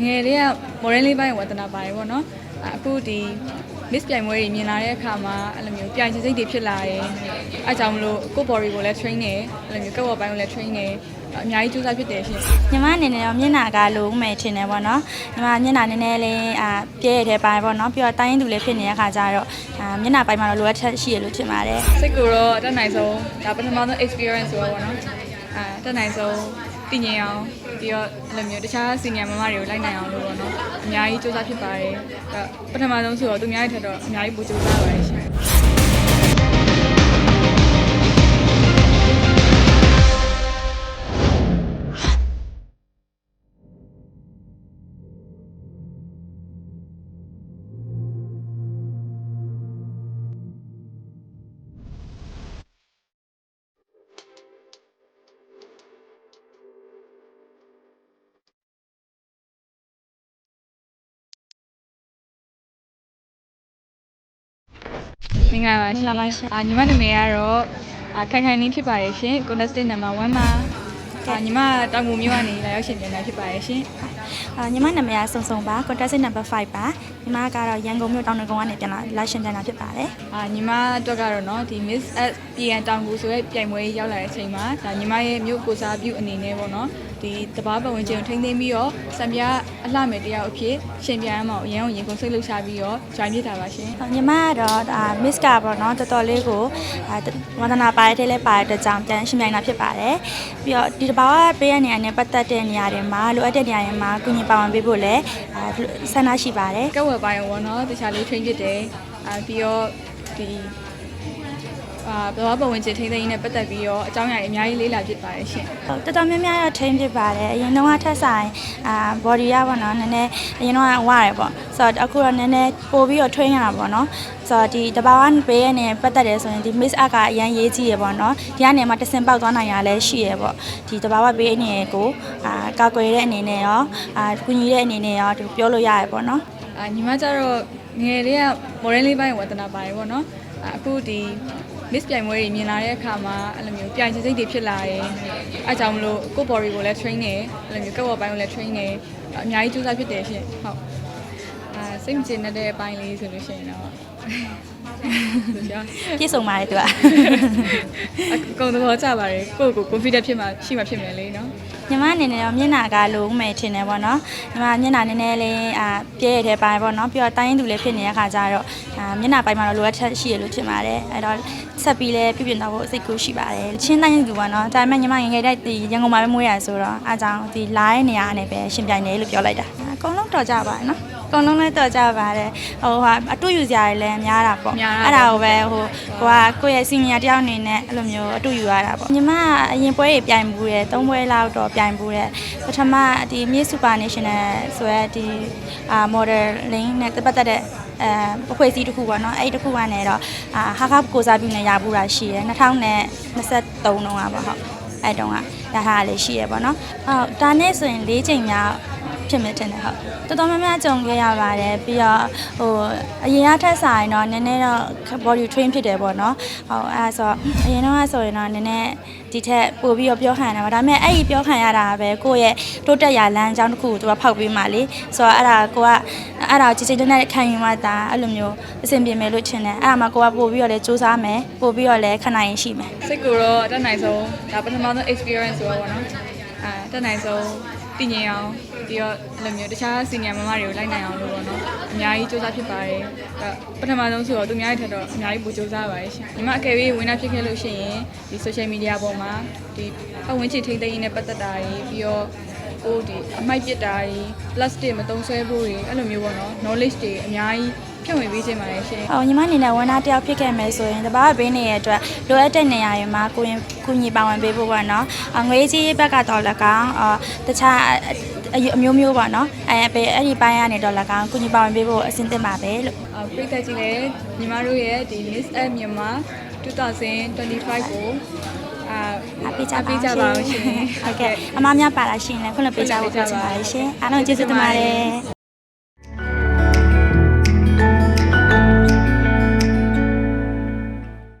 ငယ်လေးက moral လေးပိုင်းဝတနာပါတယ်ပေါ့နော်အခုဒီ miss ပြိုင်ပွဲတွေမြင်လာတဲ့အခါမှာအဲ့လိုမျိုးပြိုင်ချင်စိတ်တွေဖြစ်လာတယ်အဲကြောင့်မလို့ကိုယ့် body ကိုလည်း train နေအဲ့လိုမျိုးကောက်ဝပိုင်းကိုလည်း train နေအများကြီးကြိုးစားဖြစ်တယ်ရှင်ညီမအနေနဲ့တော့မျက်နှာကလုံးမယ်ထင်တယ်ပေါ့နော်ညီမမျက်နှာနည်းနည်းလေးအာပြည့်ရတဲ့ပိုင်းပေါ့နော်ပြီးတော့တိုင်းသူလေးဖြစ်နေတဲ့ခါကျတော့အာမျက်နှာပိုင်းမှာတော့လိုအပ်ချက်ရှိရလို့ထင်ပါတယ်စိတ်ကိုတော့အတက်နိုင်ဆုံးဒါပထမဆုံး experience ဆိုတော့ပေါ့နော်အဲအတက်နိုင်ဆုံး တည်ငြိမ်အောင်ပြီးတော့အဲ့လိုမျိုးတခြား senior မမတွေကိုလိုက်နိုင်အောင်လို့ပေါ့နော်အများကြီးစူးစမ်းဖြစ်ပါတယ်အဲ့ပထမဆုံးဆိုတော့သူများတွေထက်တော့အများကြီးပိုစူးစမ်းပါတယ်ရှင် မင်္ဂလာပါရှင်အာညီမနာမည်ကတော့အာခိုင်ခိုင်လေးဖြစ်ပါရဲ့ရှင် contestant number 1ပါအာညီမတောင်ငူမြို့ကနေလာရောက်ရှင်ပြန်လာဖြစ်ပါရဲ့ရှင် အာညီမနာမည်ကစုံစုံပါ contestant number 5ပါညီမကတော့ရန်ကုန်မြို့တောင်တကုန်းကနေပြန်လာလာရှင်ပြန်လာဖြစ်ပါတယ် အာညီမအတွက်ကတော့เนาะဒီ Miss S PN တောင်ငူဆိုတဲ့ပြိုင်ပွဲကြီးရောက်လာတဲ့အချိန်မှာဒါညီမရဲ့မြို့ကိုစားပြုအနေနဲ့ပေါ့နော် ဒီတဘာပတ်ဝန်းကျင်ကိုထိန်းသိမ်းပြီးတော့စံပြအလှမယ်တရားအဖြစ်ရှင်ပြန်ရမှာအရင်ကရင်ကုန်စိတ်လှုပ်ရှားပြီးတော့ join ဖြစ်တာပါရှင်ဟောညီမကတော့ဒါ miss ကပေါ့နော်တော်တော်လေးကိုအာဝန္ဒနာပါတဲ့လဲပါတဲ့ကြောင့်ပြန်ရှင်ပြန်လာဖြစ်ပါတယ်ပြီးတော့ဒီတစ်ပောက်ကပေးရနေရတဲ့ပတ်သက်တဲ့နေရာတွေမှာလိုအပ်တဲ့နေရာတွေမှာကုညီပါဝင်ပေးဖို့လဲအာဆန္ဒရှိပါတယ်ကက်ဝယ်ပိုင်းပေါ့နော်တခြားလေး train ဖြစ်တယ်အာပြီးတော့ဒီ အာဘာပတ်ဝန်းကျင်ထိန်းသိမ်းရေးနဲ့ပတ်သက်ပြီးတော့အကြောင်းအရာတွေအများကြီးလေးလာဖြစ်ပါတယ်ရှင်ဟုတ်တော်တော်များများတော့ထိန်းဖြစ်ပါတယ်အရင်တော့ထက်ဆိုင်အာ body ရပါတော့နည်းနည်းအရင်တော့ဝရတယ်ပေါ့ဆိုတော့အခုတော့နည်းနည်းပို့ပြီးတော့ train ရတာပေါ့နော်ဆိုတော့ဒီတဘာဝပေးရနေပတ်သက်တယ်ဆိုရင်ဒီ miss up ကအရန်ရေးကြီးရပေါ့နော်ဒီကနေမှတစင်ပေါက်သွားနိုင်ရလဲရှိရပေါ့ဒီတဘာဝပေးနေကိုအာကာကွယ်တဲ့အနေနဲ့ရောအာကူညီတဲ့အနေနဲ့ရောဒီပြောလို့ရရပေါ့နော်အာညီမကျတော့ငယ်လေးက moral လေးပိုင်းဝတနာပါတယ်ပေါ့နော်အာအခုဒီ miss ပြိုင်ပွဲတွေမြင်လာတဲ့အခါမှာအဲ့လိုမျိုးပြိုင်ချင်စိတ်တွေဖြစ်လာတယ်အဲကြောင့်မလို့ကိုယ့် body ကိုလည်း train နေအဲ့လိုမျိုးကောက်ဝပိုင်းကိုလည်း train နေအများကြီးကြိုးစားဖြစ်တယ်ရှင်ဟုတ်အာစိတ်မကျေနပ်တဲ့အပိုင်းလေးဆိုလို့ရှိရင်တော့ဆိုကြပြည့်စုံပါတယ်သူကအကုန်သဘောကျပါတယ်ကိုယ့်ကို confident ဖြစ်မှရှိမှဖြစ်မယ်လေနော် ညီမအနေနဲ့တော့မျက်နှာကလုံးမယ်ထင်တယ်ပေါ့နော်ညီမမျက်နှာနည်းနည်းလေးအာပြည့်ရတဲ့ပိုင်းပေါ့နော်ပြီးတော့တိုင်းသူလေးဖြစ်နေတဲ့ခါကျတော့အာမျက်နှာပိုင်းမှာတော့လိုအပ်ချက်ရှိရလို့ထင်ပါတယ်အဲ့တော့ဆက်ပြီးလဲပြပြင်တော့ဖို့စိတ်ကူးရှိပါတယ်ချင်းတိုင်းသူပေါ့နော်ဒါပေမဲ့ညီမငယ်ငယ်တိုက်ဒီရန်ကုန်မှာပဲမွေးရဆိုတော့အားကြောင့်ဒီ line နေရာအနေပဲရှင်ပြိုင်နေလို့ပြောလိုက်တာအကုန်လုံးတော်ကြပါတယ်နော်အ ကုန်လုံးလည်းတော်ကြပါတယ်ဟိုဟာအတူယူစရာတွေလည်းများတာပေါ့အဲ့ဒါကိုပဲဟိုဟိုကကိုယ့်ရဲ့စီနီယာတယောက်အနေနဲ့အဲ့လိုမျိုးအတူယူရတာပေါ့ညီမကအရင်ပွဲတွေပြိုင်ဘူးတယ်သုံးပွဲလောက်တော့ပြိုင်ဘူးတယ်ပထမဒီ Miss Super National ဆိုရဲဒီအာ modeling နဲ့ပတ်သက်တဲ့အဲအဖွဲ့အစည်းတစ်ခုပေါ့နော်အဲ့ဒီတစ်ခုကနေတော့အာဟာခကိုစားပြုနေရဘူးတာရှိတယ်2023တုန်းကပေါ့ဟုတ်အဲ့တုန်းကရဟာလေးရှိရပေါ့နော်ဟုတ်ဒါနဲ့ဆိုရင်၄ချိန်မြောက် ဖြစ်မယ်ထင်တယ်ဟုတ်တော်တော်များများကြုံခဲ့ရပါတယ်ပြီးတော့ဟိုအရင်ကထက်ဆိုင်တော့နည်းနည်းတော့ body train ဖြစ်တယ်ပေါ့နော်ဟုတ်အဲဒါဆိုအရင်တော့ဆိုရင်တော့နည်းနည်းဒီထက်ပို့ပြီးတော့ပြောခံရတာပါဒါပေမဲ့အဲ့ဒီပြောခံရတာပဲကိုယ့်ရဲ့တိုးတက်ရာလမ်းကြောင်းတစ်ခုကိုသူကဖောက်ပေးမှလေဆိုတော့အဲ့ဒါကိုကအဲ့ဒါကိုကြည်ကြည်နဲ့ခံယူမှဒါအဲ့လိုမျိုးအဆင်ပြေမယ်လို့ထင်တယ်အဲ့ဒါမှကိုကပို့ပြီးတော့လဲစူးစမ်းမယ်ပို့ပြီးတော့လဲခဏရင်ရှိမယ်စိတ်ကိုတော့အတက်နိုင်ဆုံးဒါပထမဆုံး experience ဆိုတော့ပေါ့နော်အဲအတက်နိုင်ဆုံးတည်ငြိမ်အောင် ပြီးတော့အဲ့လိုမျိုးတခြား senior မမတွေကိုလိုက်နိုင်အောင်လို့ပေါ့နော်အများကြီးစူးစမ်းဖြစ်ပါတယ်အဲ့ပထမဆုံးဆိုတော့သူများတွေထက်တော့အများကြီးပိုစူးစမ်းပါတယ်ရှင်ညီမအကယ်၍ဝင်လာဖြစ်ခဲ့လို့ရှိရင်ဒီ social media ပေါ်မှာဒီပတ်ဝန်းကျင်ထိန်းသိမ်းရေးနဲ့ပတ်သက်တာတွေပြီးတော့ဟိုဒီအမိုက်ပစ်တာတွေ plastic မသုံးဆွဲဖို့တွေအဲ့လိုမျိုးပေါ့နော် knowledge တွေအများကြီးဖြန့်ဝေပေးခြင်းပါတယ်ရှင်ဟောညီမအနေနဲ့ဝန်သားတယောက်ဖြစ်ခဲ့မယ်ဆိုရင်တဘာဝဘေးနေရဲ့အတွက်လိုအပ်တဲ့နေရာတွေမှာကိုရင်ကုညီပါဝင်ပေးဖို့ပေါ့နော်အငွေကြီးဘက်ကတော့လည်းကောင်းအော်တခြား အအမျိုးမျိုးပေါ့နော်အဲပဲအဲ့ဒီပိုင်းကနေတော့လည်းကောင်းကုညီပါဝင်ပေးဖို့အဆင်သင့်ပါပဲလို့အာပြည်သက်ကြီးလည်းညီမတို့ရဲ့ဒီ Miss App မြန်မာ2025ကိုအာအပေးကြပါပေးကြပါအောင်ရှင်ဟုတ်ကဲ့အမများပါလာရှင်လည်းခွင့်လွှတ်ပေးကြဖို့ပြောချင်ပါတယ်ရှင်အားလုံးကျေးဇူးတင်ပါတယ်